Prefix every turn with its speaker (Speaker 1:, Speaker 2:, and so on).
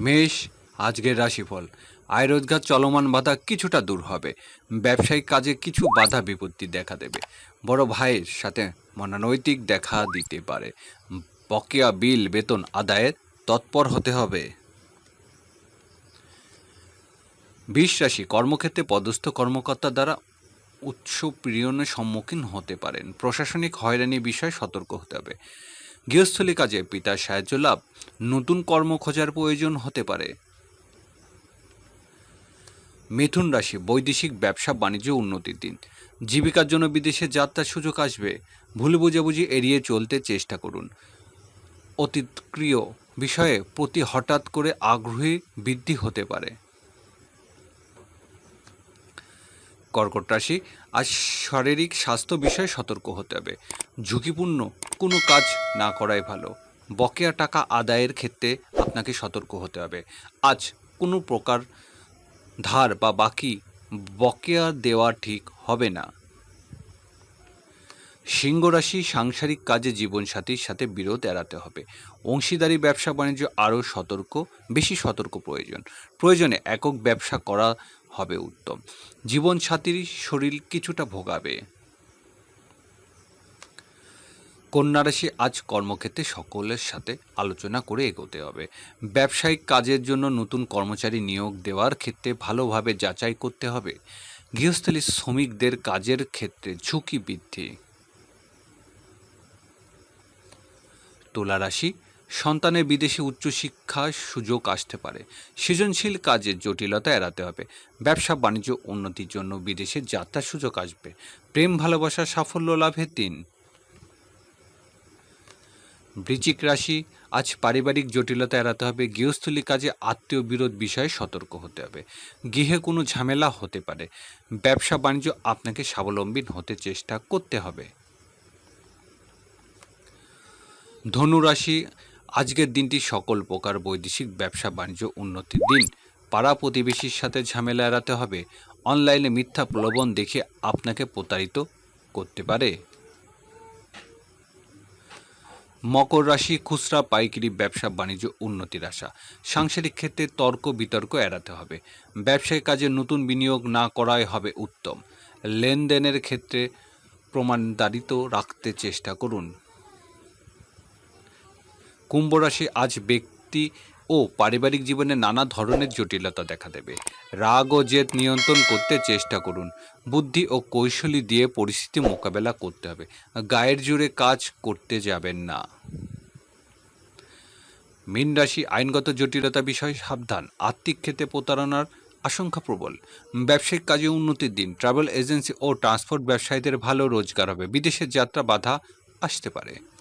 Speaker 1: মেষ, আজকের রাশিফল। আয় রোজগার, চলমান বাধা কিছুটা দূর হবে। ব্যবসায়িক কাজে কিছু বাধা বিপত্তি দেখা দেবে। বড় ভাইয়ের সাথে মনোনৈতিক দেখা দিতে পারে। বকেয়া বিল, বেতন আদায়ের তৎপর হতে হবে। বিশ রাশি, কর্মক্ষেত্রে পদস্থ কর্মকর্তা দ্বারা উৎস প্রিয়নের সম্মুখীন হতে পারেন। প্রশাসনিক হয়রানি বিষয়ে সতর্ক হতে হবে। গৃহস্থলী কাজে পিতার সাহায্য লাভ, নতুন কর্ম খোঁজার প্রয়োজন হতে পারে। মিথুন রাশি, বৈদেশিক ব্যবসা, বাণিজ্য উন্নতির দিন। জীবিকার জন্য বিদেশে যাত্রার সুযোগ আসবে। ভুল বুঝাবুঝি এড়িয়ে চলতে চেষ্টা করুন। অতীতক্রিয় বিষয়ে প্রতি হঠাৎ করে আগ্রহী বৃদ্ধি হতে পারে। কর্কট রাশি আজ শারীরিক স্বাস্থ্য বিষয়ে সতর্ক হতে হবে। ঝুঁকিপূর্ণ কোনো কাজ না করাই ভালো। বকেয়া টাকা আদায়ের ক্ষেত্রে আপনাকে সতর্ক হতে হবে। আজ কোনো প্রকার ধার বা বাকি বকেয়া দেওয়া ঠিক হবে না। সিংহ রাশি সাংসারিক কাজে জীবনসাথীর সাথে বিরোধ এড়াতে হবে। অংশীদারি, ব্যবসা, বাণিজ্য আরও সতর্ক, বেশি সতর্ক প্রয়োজন। প্রয়োজনে একক ব্যবসা করা হবে উত্তম। জীবনসাথীর শরীর কিছুটা ভোগাবে। কন্যা রাশি আজ কর্মক্ষেত্রে সকলের সাথে আলোচনা করে এগোতে হবে। ব্যবসায়িক কাজের জন্য নতুন কর্মচারী নিয়োগ দেওয়ার ক্ষেত্রে ভালোভাবে যাচাই করতে হবে। গৃহস্থলী শ্রমিকদের কাজের ক্ষেত্রে ঝুঁকি বৃদ্ধি। তুলা রাশি সন্তানের বিদেশে উচ্চশিক্ষার সুযোগ আসতে পারে। সৃজনশীল কাজের জটিলতা এড়াতে হবে। ব্যবসা, বাণিজ্য উন্নতির জন্য বিদেশে যাত্রার সুযোগ আসবে। প্রেম, ভালোবাসা, সাফল্য লাভের দিন। বৃচিক রাশি, আজ পারিবারিক জটিলতা এড়াতে হবে। গৃহস্থলী কাজে আত্মীয় বিরোধ বিষয়ে সতর্ক হতে হবে। গৃহে কোনো ঝামেলা হতে পারে। ব্যবসা, বাণিজ্য আপনাকে স্বাবলম্বী হতে চেষ্টা করতে হবে। ধনুরাশি আজকের দিনটি সকল প্রকার বৈদেশিক ব্যবসা, বাণিজ্য উন্নতির দিন। পাড়া প্রতিবেশীর সাথে ঝামেলা এড়াতে হবে। অনলাইনে মিথ্যা প্রলোভন দেখে আপনাকে প্রতারিত করতে পারে। মকর রাশি, খুচরা, পাইকারি, ব্যবসা, বাণিজ্য উন্নতির আশা। সাংসারিক ক্ষেত্রে তর্ক, বিতর্ক এড়াতে হবে। ব্যবসায়িক কাজে নতুন বিনিয়োগ না করাই হবে উত্তম। লেনদেনের ক্ষেত্রে প্রমাণদারিত রাখতে চেষ্টা করুন। কুম্ভ রাশি আজ ব্যক্তি ও পারিবারিক জীবনে নানা ধরনের জটিলতা দেখা দেবে। রাগ ও জেদ নিয়ন্ত্রণ করতে চেষ্টা করুন। বুদ্ধি ও কৌশলী দিয়ে পরিস্থিতি মোকাবেলা করতে হবে। গায়ের জোরে কাজ করতে যাবেন না। মীন রাশি আইনগত জটিলতা বিষয়ে সাবধান। আর্থিক ক্ষেত্রে প্রতারণার আশঙ্কা প্রবল। ব্যবসায়িক কাজে উন্নতির দিন। ট্রাভেল এজেন্সি ও ট্রান্সপোর্ট ব্যবসায়ীদের ভালো রোজগার হবে। বিদেশের যাত্রা বাধা আসতে পারে।